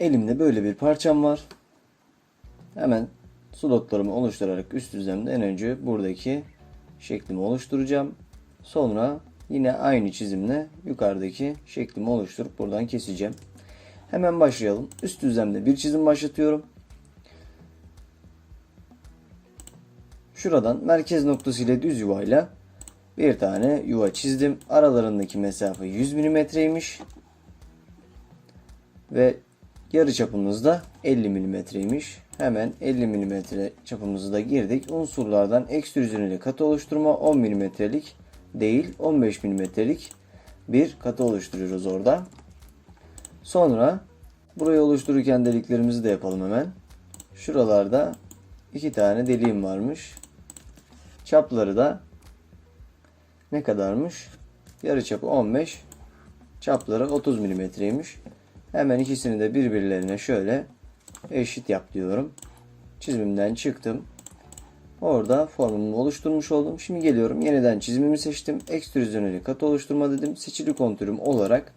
elimde böyle bir parçam var. Hemen slotlarımı oluşturarak üst düzlemde en önce buradaki şeklimi oluşturacağım. Sonra yine aynı çizimle yukarıdaki şeklimi oluşturup buradan keseceğim. Hemen başlayalım. Üst düzlemde bir çizim başlatıyorum. Şuradan merkez noktası ile düz yuvayla bir tane yuva çizdim. Aralarındaki mesafe 100 milimetreymiş. Ve yarı çapımız da 50 milimetreymiş. Hemen 50 milimetre çapımızı da girdik. Unsurlardan ekstrüzyon ile katı oluşturma 10 milimetrelik değil 15 milimetrelik bir katı oluşturuyoruz orada. Sonra burayı oluştururken deliklerimizi de yapalım hemen. Şuralarda iki tane deliğim varmış. Çapları da ne kadarmış? Yarı çapı 15, çapları 30 milimetreymiş. Hemen ikisini de birbirlerine şöyle eşit yap diyorum. Çizimimden çıktım. Orada formumu oluşturmuş oldum. Şimdi geliyorum. Yeniden çizimimi seçtim. Ekstrüzyon ile kat oluşturma dedim. Seçili kontürüm olarak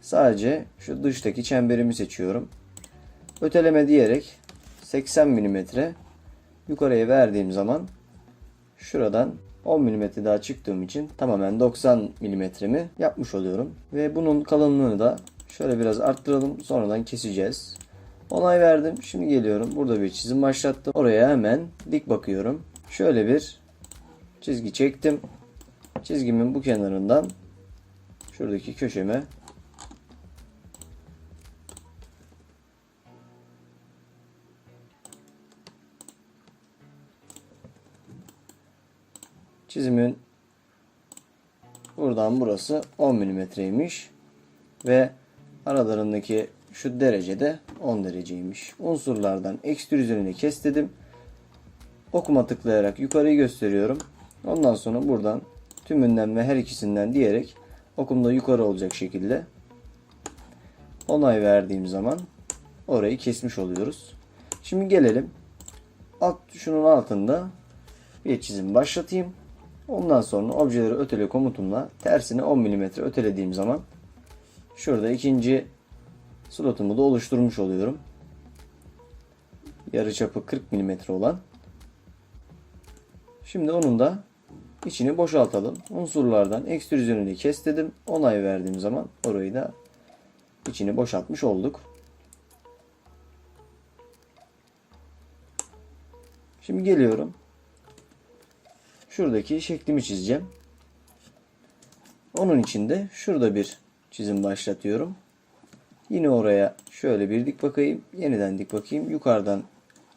sadece şu dıştaki çemberimi seçiyorum. Öteleme diyerek 80 milimetre yukarıya verdiğim zaman şuradan 10 mm daha çıktığım için tamamen 90 milimetremi yapmış oluyorum. Ve bunun kalınlığını da şöyle biraz arttıralım. Sonradan keseceğiz. Onay verdim. Şimdi geliyorum. Burada bir çizim başlattım. Oraya hemen dik bakıyorum. Şöyle bir çizgi çektim. Çizgimin bu kenarından şuradaki köşeme çizimin buradan burası 10 milimetreymiş ve aralarındaki şu derece de 10 dereceymiş. Unsurlardan ekstrüzyonunu kes dedim. Okuma tıklayarak yukarıyı gösteriyorum. Ondan sonra buradan tümünden ve her ikisinden diyerek okumda yukarı olacak şekilde onay verdiğim zaman orayı kesmiş oluyoruz. Şimdi gelelim. Alt şunun altında bir çizim başlatayım. Ondan sonra objeleri ötele komutumla tersine 10 mm ötelediğim zaman şurada ikinci slotumu da oluşturmuş oluyorum. Yarıçapı 40 mm olan. Şimdi onun da içini boşaltalım. Unsurlardan ekstrüzyonunu kes dedim. Onay verdiğim zaman orayı da içini boşaltmış olduk. Şimdi geliyorum. Şuradaki şeklimi çizeceğim. Onun için de şurada bir çizim başlatıyorum. Yine oraya şöyle bir dik bakayım. Yeniden dik bakayım. Yukarıdan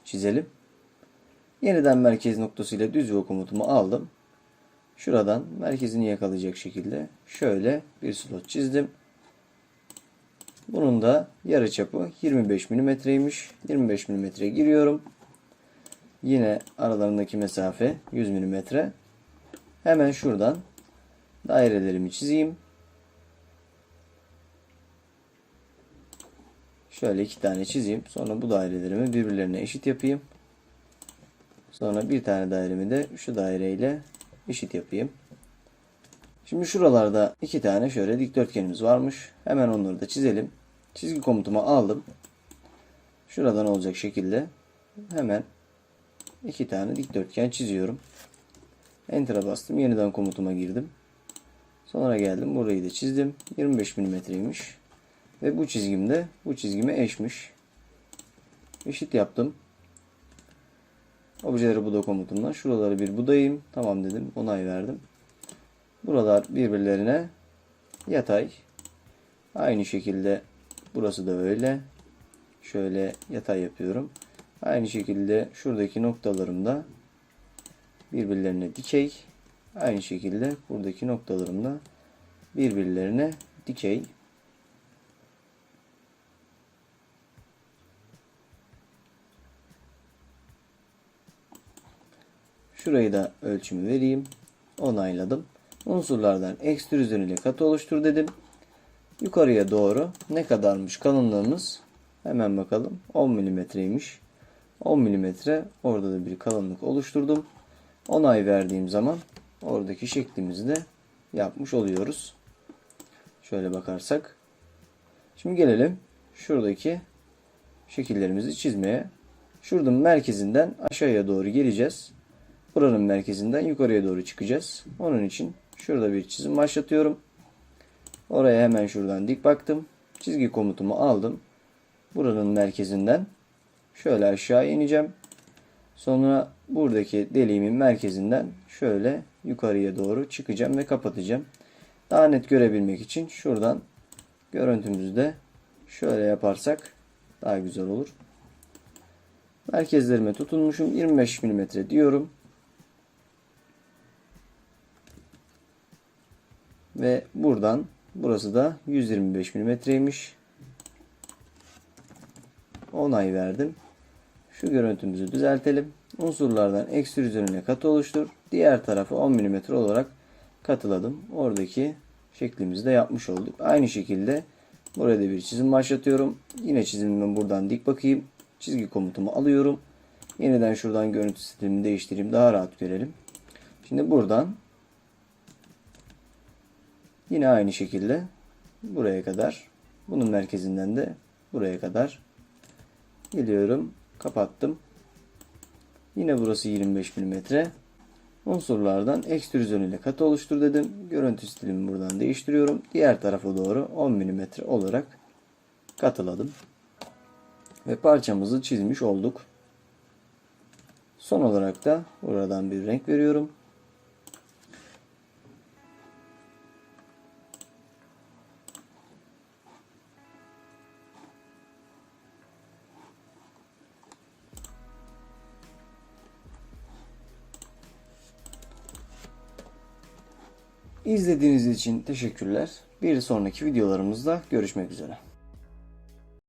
çizelim. Yeniden merkez noktasıyla düz yuva komutumu aldım. Şuradan merkezini yakalayacak şekilde şöyle bir slot çizdim. Bunun da yarı çapı 25 mm'ymiş. 25 mm giriyorum. Yine aralarındaki mesafe 100 mm. Hemen şuradan dairelerimi çizeyim. Şöyle iki tane çizeyim. Sonra bu dairelerimi birbirlerine eşit yapayım. Sonra bir tane dairemi de şu daireyle eşit yapayım. Şimdi şuralarda iki tane şöyle dikdörtgenimiz varmış. Hemen onları da çizelim. Çizgi komutumu aldım. Şuradan olacak şekilde hemen iki tane dikdörtgen çiziyorum. Enter'a bastım. Yeniden komutuma girdim. Sonra geldim. Burayı da çizdim. 25 milimetreymiş. Ve bu çizgimde bu çizgime eşmiş. Eşit yaptım. Objeleri buda komutumdan. Şuraları bir budayayım. Tamam dedim. Onay verdim. Buralar birbirlerine yatay. Aynı şekilde burası da öyle. Şöyle yatay yapıyorum. Aynı şekilde şuradaki noktalarım da birbirlerine dikey. Aynı şekilde buradaki noktalarım da birbirlerine dikey. Şurayı da ölçümü vereyim. Onayladım. Unsurlardan ekstrüzyon ile katı oluştur dedim. Yukarıya doğru ne kadarmış kalınlığımız? Hemen bakalım. 10 milimetreymiş. 10 milimetre orada da bir kalınlık oluşturdum. Onay verdiğim zaman oradaki şeklimizi de yapmış oluyoruz. Şöyle bakarsak. Şimdi gelelim şuradaki şekillerimizi çizmeye. Şuradan merkezinden aşağıya doğru geleceğiz. Buranın merkezinden yukarıya doğru çıkacağız. Onun için şurada bir çizim başlatıyorum. Oraya hemen şuradan dik baktım. Çizgi komutumu aldım. Buranın merkezinden şöyle aşağı ineceğim. Sonra buradaki deliğimin merkezinden şöyle yukarıya doğru çıkacağım ve kapatacağım. Daha net görebilmek için şuradan görüntümüzü de şöyle yaparsak daha güzel olur. Merkezlerime tutunmuşum. 25 mm diyorum. Ve buradan burası da 125 mm'ymiş. Onay verdim. Şu görüntümüzü düzeltelim. Unsurlardan ekstrüzyonuna katı oluştur. Diğer tarafı 10 mm olarak katıladım. Oradaki şeklimizi de yapmış olduk. Aynı şekilde buraya da bir çizim başlatıyorum. Yine çizimimi buradan dik bakayım. Çizgi komutumu alıyorum. Yeniden şuradan görüntü stilimi değiştireyim. Daha rahat görelim. Şimdi buradan yine aynı şekilde buraya kadar bunun merkezinden de buraya kadar geliyorum. Kapattım. Yine burası 25 mm. Unsurlardan ekstrüzyon ile katı oluştur dedim. Görüntü stilimi buradan değiştiriyorum. Diğer tarafa doğru 10 mm olarak katıladım. Ve parçamızı çizmiş olduk. Son olarak da buradan bir renk veriyorum. İzlediğiniz için teşekkürler. Bir sonraki videolarımızda görüşmek üzere.